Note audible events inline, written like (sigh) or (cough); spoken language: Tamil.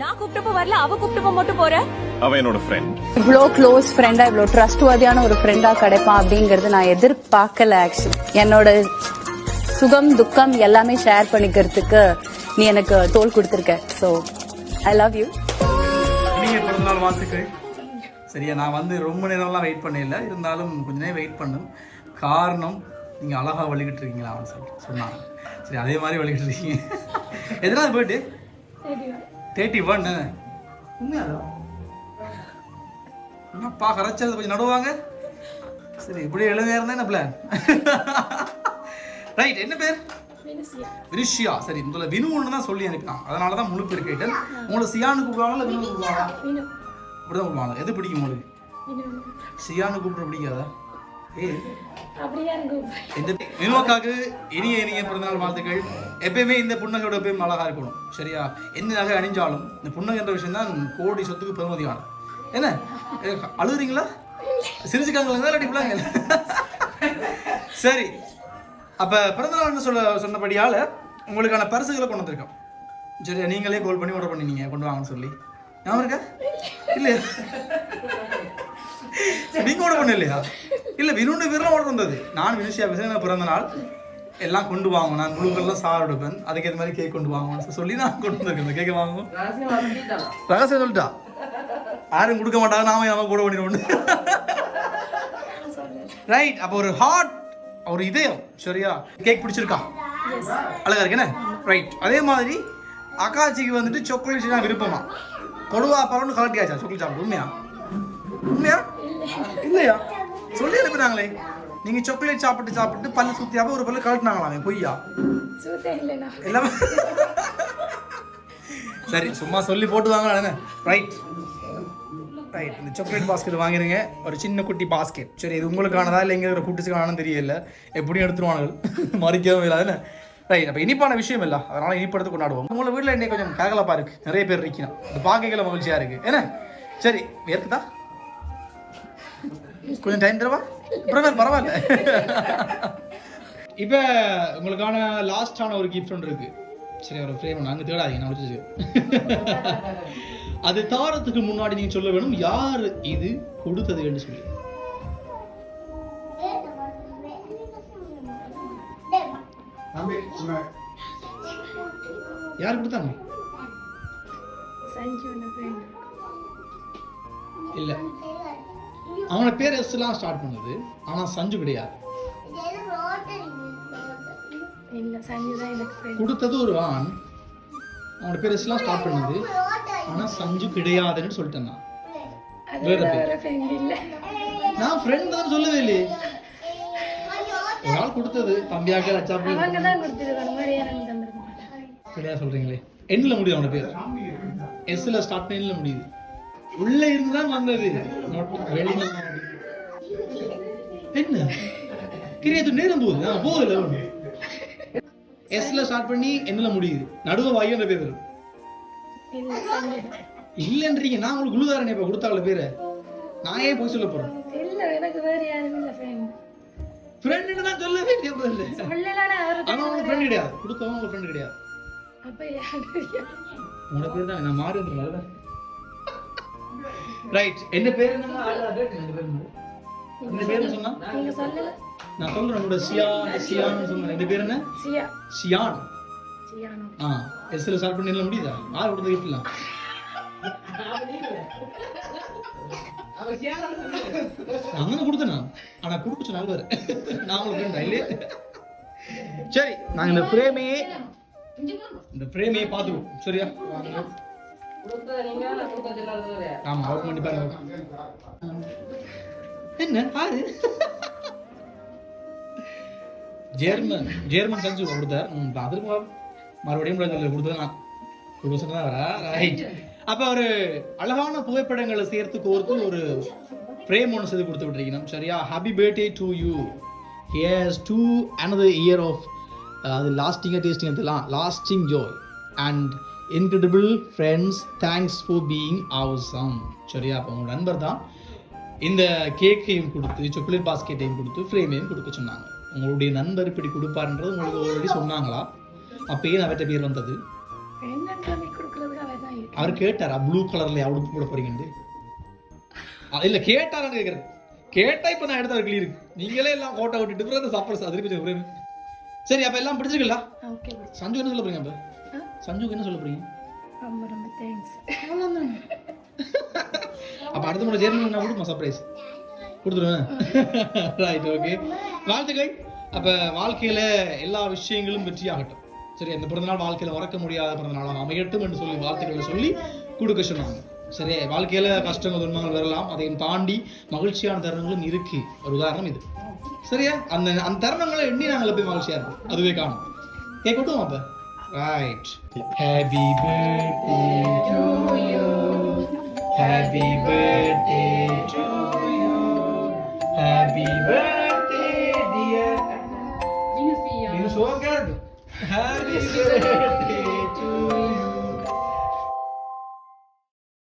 நான் கூப்பிட்டப்போ வரல அவ கூப்பிட்டப்போ மட்டும் போற? அவன் என்னோட ஃப்ரெண்ட் இவ்வளோ க்ளோஸ் ஃப்ரெண்டா இவ்வளோ ட்ரஸ்ட்வர்தியான ஒரு ஃப்ரெண்டா கிடைப்பான் அப்படிங்கறது நான் எதிர்பார்க்கல ஆக்சுவலி என்னோட சுகம் துக்கம் எல்லாமே ஷேர் பண்ணிக்கிறதுக்கு நீ எனக்கு தோல் கொடுத்துருக்க. ஸோ ஐ லவ் யூ பிறந்தநாள் வாழ்த்துக்கள்? சரியா நான் வந்து ரொம்ப நேரம்லாம் வெயிட் பண்ணல இருந்தாலும் கொஞ்ச நேரம் வெயிட் பண்ணும் காரணம் நீங்கள் அழகாக வழிகிட்டு இருக்கீங்களா அவன் சொல்லி சொன்னாங்க. சரி அதே மாதிரி வழிகிட்டு இருக்கீங்க. எதனாவது போயிட்டு தேர்ட்டி ஒன் உண்மையாதான் என்னப்பா கரைச்சது கொஞ்சம் நடுவாங்க? சரி இப்படி எழுதியா இருந்தா என்ன பிளான் ரைட் (laughs) என்ன பேர்? வினுஷியா. சரி முதல்ல வினு ஒன்று தான் சொல்லி அனுப்பினான் அதனால தான் முழு பேர் கேட்டேன் உங்களை சியானு கூப்பிடுவாங்களா வினு கூப்பிடுவாங்களா? இப்படிதான் கூப்பிடுவாங்க. எது பிடிக்கும் உங்களுக்கு? சியானு கூப்பிட பிடிக்காதா? ஏ இந்த வினோக்காக்கு இனிய இனிய பிறந்தநாள் வாழ்த்துக்கள். எப்பயுமே இந்த புன்னகையோட எப்பயும் அழகாக இருக்கணும் சரியா? என்ன நகை அணிஞ்சாலும் இந்த புன்னகைன்ற விஷயம் தான் கோடி சொத்துக்கு பெருமதியான. என்ன? அழுகுறீங்களா? சிரிச்சுக்காங்களா? இல்லாட்டி பிள்ளைங்க சரி. அப்ப பிறந்தநாள்னு சொல்ல சொன்னபடியால உங்களுக்கான பரிசுகளை கொண்டு வந்திருக்கோம். சரியா? நீங்களே கால் பண்ணி ஆர்டர் பண்ணினீங்க கொண்டு வாங்கன்னு சொல்லி. ஞாபகம் இருக்கா? இல்லையா? நீங்க ஆர்டர் பண்ண இல்லையா இல்ல வினுண்டு பேர்லாம் ஆர்டர் வந்தது. நான் வினுஷியா பேசுறேன் பிறந்த நாள் எல்லாம் கொண்டு வாங்க நான் முழுக்கெல்லாம் சார் எடுப்பேன். அதுக்கு ஏற்ற மாதிரி கேக் கொண்டு வாங்கன்னு சொல்லி நான் கொண்டு வந்திருக்கேன். கேட்க வாங்குவோம் ரகசியம் சொல்லிட்டா? யாரும் கொடுக்க மாட்டாங்க நாம நாம கூட பண்ணிடுவோம் ரைட் அப்போ ஒரு ஹார்ட் ஒரு இதயம். சரியா? கேக் பிடிச்சிருக்கா? அழகா இருக்கு என்ன? ரைட் அதே மாதிரி அக்காச்சிக்கு வந்துட்டு சாக்லேட் தான் விருப்பமா? கொடுவா பரவன்னு கலட்டியாச்சா சாக்லேட் சாப்பிட்டு உண்மையா? உண்மையா? இல்லையா? சொல்லி அனுப்புனாங்களே நீங்க சாக்லேட் சாப்பிட்டு சாப்பிட்டு பல்லு சுத்தியாப்ப ஒரு பல்லு கலட்டினாங்களாமே பொய்யா? எல்லாமே சரி சும்மா சொல்லி போட்டு வாங்க ரைட் ரைட் இந்த சாக்லேட் பாஸ்கெட் வாங்கிருங்க. ஒரு சின்ன குட்டி பாஸ்கெட் சரி இது உங்களுக்கானதா இல்லை எங்கே கூட்டுச்சுக்கானு தெரியல. எப்படியும் எடுத்துருவானுங்க மறிக்கவும் இல்லை தானே ரைட் அப்போ இனிப்பான விஷயம் இல்லை. அதனால இனிப்பு எடுத்து கொண்டாடுவோம். உங்களை வீட்டில் இன்னைக்கு கொஞ்சம் கலகலப்பா இருக்கு நிறைய பேர் இருக்கணும் இந்த பார்க்கல மகிழ்ச்சியா இருக்கு. என்ன? சரி இருக்குதா கொஞ்சம் டைம் தரவா? பரவாயில்ல பரவாயில்ல. இப்போ உங்களுக்கான லாஸ்டான ஒரு கிஃப்ட் ஒன்று இருக்கு. சரி ஒரு ஃப்ரேம் நாங்கள் தேடாதீங்க நான் வச்சு அது தாரத்துக்கு முன்னாடி நீங்க சொல்ல வேணும் யார் இது கொடுத்தது என்று சொல்லி. யார் கொடுத்தாங்க? இல்ல. அவனோட பேர் எஸ் எல்லாம் ஸ்டார்ட் பண்ணுது. ஆனா சஞ்சு கிடையாது. கொடுத்தது ஒரு ஆண். அவனோட பேர் எஸ் எல்லாம் ஸ்டார்ட் பண்ணுது. ஆனா சஞ்சு கிடையாதுன்னு சொல்லிட்டேன் நான். நான் ஃப்ரெண்ட் தான் சொல்லவே இல்லையே. ஒரு ஆள் கொடுத்தது. தம்பியாக லட்சாப்பி கிடையாது சொல்றீங்களே. எண்ணில் முடியுது அவனோட பேர். எஸ்ல ஸ்டார்ட் எண்ணில் முடியுது. உள்ள இருந்து தான் வந்தது. தான். என்ன கிரியத்து நேரம் போகுது. நான் போகுது எஸ்ல ஸ்டார்ட் பண்ணி எண்ணில் முடியுது. நடுவு வாயுன்ற பேர் வரும். இல்லன்றீங்க. நான் உங்களுக்கு குழுதாரனே இப்ப கொடுத்தாங்கள பேரு. நான் ஏன் போய் சொல்ல போறேன்? ஃப்ரெண்டுன்னு தான் சொல்ல வேண்டிய பதில் ஆனா உங்க ஃப்ரெண்ட் கிடையாது. கொடுத்தவங்க உங்க ஃப்ரெண்ட் கிடையாது. உங்களோட பேர் தான் நான் மாறி வந்துருக்கேன் ரைட் என்ன பேர் என்ன என்ன பேர் என்ன? இந்த பேர் சொன்னா நான் சொல்றேன் உங்களோட சியா சியான்னு சொன்னேன் இந்த பேர் என்ன சியான் ஆ எஸ்ல ஸ்டார்ட் பண்ணி முடியுதா யார் கொடுத்த கிஃப்ட்லாம் അങ്ങനെ കൊടുത്തനാ ஆனா குடுக்குச்சு நல்லவர் நான் உங்களுக்கு ஃப்ரெண்ட் இல்லையே சரி நாங்க இந்த ஃப்ரேமையே இந்த ஃப்ரேமையே பார்த்துக்குவோம் சரியா வாங்க. ஆமா பண்ணி பாருங்க என்ன பாரு. ஜெர்மன் ஜெர்மன் செஞ்சு கொடுத்தார் அதுக்கு மறுபடியும் கூட நான் வரா. ரைட் அப்ப ஒரு அழகான புகைப்படங்களை சேர்த்து கோர்த்து ஒரு ஃப்ரேம் ஒன்று செய்து கொடுத்து விட்டுருக்கணும். சரியா? Happy birthday to you here's to another year of அது லாஸ்டிங்காக tasting எடுத்துலாம் lasting joy and incredible friends thanks for being awesome. சரியா அப்போ உங்களோட நண்பர் தான். இந்த கேக்கையும் கொடுத்து சாக்லேட் பாஸ்கெட்டையும் கொடுத்து ஃப்ரேமையும் கொடுக்க சொன்னாங்க. உங்களுடைய நண்பர் இப்படி கொடுப்பாருன்றது உங்களுக்கு ஆல்ரெடி சொன்னாங்களா? அப்பயே அவர்கிட்ட பேர் வந்தது. அவர் கேட்டாரா ப்ளூ கலர்ல அவளுக்கு போட போறீங்கன்னு இல்ல கேட்டாரான்னு கேக்குறேன். கேட்டா இப்ப நான் எடுத்த கிளியர் நீங்களே எல்லாம் போட்டோ விட்டுட்டு சப்போஸ் அது. சரி அப்ப எல்லாம் பிடிச்சிருக்கல சஞ்சு என்ன சொல்ல போறீங்க அப்ப? சஞ்சுக்கு என்ன சொல்ல போறீங்க? ரொம்ப ரொம்ப தேங்க்ஸ் அப்ப அடுத்த முறை ஜெர்மனி நான் கொடுமா சர்ப்ரைஸ் கொடுத்துருவேன் ரைட் ஓகே வாழ்த்துக்கள். அப்ப வாழ்க்கையில எல்லா விஷயங்களும் வெற்றியாகட்டும். சரி அந்த பிறந்தநாள் வாழ்க்கையில மறக்க முடியாத பிறந்தநாளாக அமையட்டும் என்று சொல்லி வாழ்த்துக்களை சொல்லி கொடுக்க சொன்னாங்க. சரி வாழ்க்கையில கஷ்டங்கள் துன்பங்கள் வரலாம். அதையும் தாண்டி மகிழ்ச்சியான தருணங்களும் இருக்கு. ஒரு உதாரணம் இது. சரியா? அந்த அந்த தருணங்களை எண்ணி நாங்கள் போய் மகிழ்ச்சியா இருப்போம். அதுவே காணும். கேட்கட்டும் அப்ப? Right. Happy birthday to you. Happy birthday to you. Happy birthday dear. ನೀನು ಸೋಗ್ಯಾರ್ದು ಹ್ಯಾಪಿ ಬರ್ತ್ಡೇ